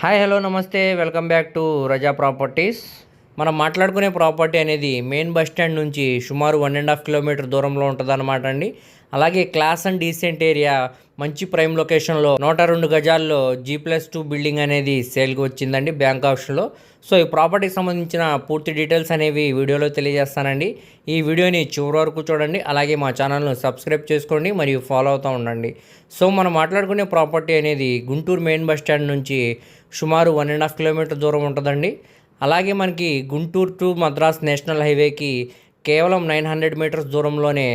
Hi hello నమస్తే. Welcome back to Raza properties. మనం మాట్లాడుకునే ప్రాపర్టీ అనేది మెయిన్ బస్ స్టాండ్ నుంచి సుమారు వన్ అండ్ హాఫ్ కిలోమీటర్ దూరంలో ఉంటుంది అనమాట అండి. అలాగే క్లాస్ అండ్ డీసెంట్ ఏరియా మంచి ప్రైమ్ లొకేషన్లో నూట రెండు గజాల్లో జీ ప్లస్ టూ బిల్డింగ్ అనేది సేల్కి వచ్చిందండి బ్యాంక్ ఆప్షన్లో సో ఈ ప్రాపర్టీకి సంబంధించిన పూర్తి డీటెయిల్స్ అనేవి వీడియోలో తెలియజేస్తానండి. ఈ వీడియోని చివరి వరకు చూడండి. అలాగే మా ఛానల్ను సబ్స్క్రైబ్ చేసుకోండి మరియు ఫాలో అవుతూ ఉండండి. సో మనం మాట్లాడుకునే ప్రాపర్టీ అనేది గుంటూరు మెయిన్ బస్ స్టాండ్ నుంచి సుమారు వన్ అండ్ హాఫ్ కిలోమీటర్ దూరం ఉంటుందండి. అలాగే మనకి గుంటూరు టు మద్రాస్ నేషనల్ హైవేకి కేవలం నైన్ హండ్రెడ్ మీటర్స్ దూరంలోనే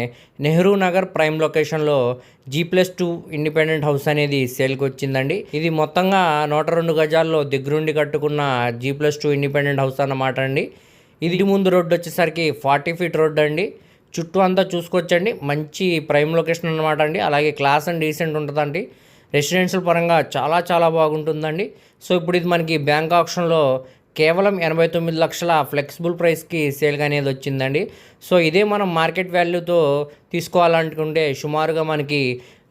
నెహ్రూ నగర్ ప్రైమ్ లొకేషన్లో G plus two independent house అనేది సేల్కి వచ్చిందండి. ఇది మొత్తంగా నూట రెండు గజాల్లో దగ్గరుండి కట్టుకున్న G plus two independent house అన్నమాట అండి. ఇది ముందు రోడ్డు వచ్చేసరికి ఫార్టీ ఫీట్ రోడ్డు అండి. చుట్టూ అంతా చూసుకోవచ్చండి. మంచి ప్రైమ్ లొకేషన్ అనమాట అండి. అలాగే క్లాస్ అండ్ డీసెంట్ ఉంటుందండి. రెసిడెన్షియల్ పరంగా చాలా చాలా బాగుంటుందండి. సో ఇప్పుడు ఇది మనకి బ్యాంక్ ఆప్షన్లో కేవలం ఎనభై తొమ్మిది లక్షల ఫ్లెక్సిబుల్ ప్రైస్కి సేల్గా అనేది వచ్చిందండి. సో ఇదే మనం మార్కెట్ వాల్యూతో తీసుకోవాలనుకుంటే సుమారుగా మనకి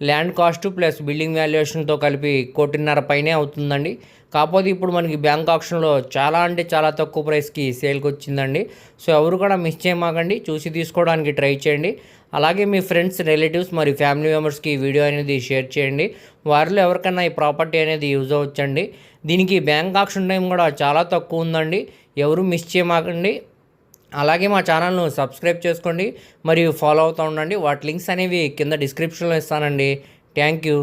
ల్యాండ్ కాస్ట్ ప్లస్ బిల్డింగ్ వాల్యుయేషన్తో కలిపి కోటిన్నర పైనే అవుతుందండి. కాకపోతే ఇప్పుడు మనకి బ్యాంక్ ఆప్షన్లో చాలా అంటే చాలా తక్కువ ప్రైస్కి సేల్కి వచ్చిందండి. సో ఎవరు కూడా మిస్ చేయమాకండి. చూసి తీసుకోవడానికి ట్రై చేయండి. అలాగే మీ ఫ్రెండ్స్ రిలేటివ్స్ మరియు ఫ్యామిలీ మెంబర్స్కి ఈ వీడియో అనేది షేర్ చేయండి. వారిలో ఎవరికైనా ఈ ప్రాపర్టీ అనేది యూజ్ అవ్వచ్చండి. దీనికి బ్యాంక్ ఆప్షన్ టైం కూడా చాలా తక్కువ ఉందండి. ఎవరు మిస్ చేయమాకండి. అలాగే మా ఛానల్ను సబ్స్క్రైబ్ చేసుకోండి మరియు ఫాలో అవుతూ ఉండండి. వాటి లింక్స్ అనేవి కింద డిస్క్రిప్షన్లో ఇస్తానండి. Thank you.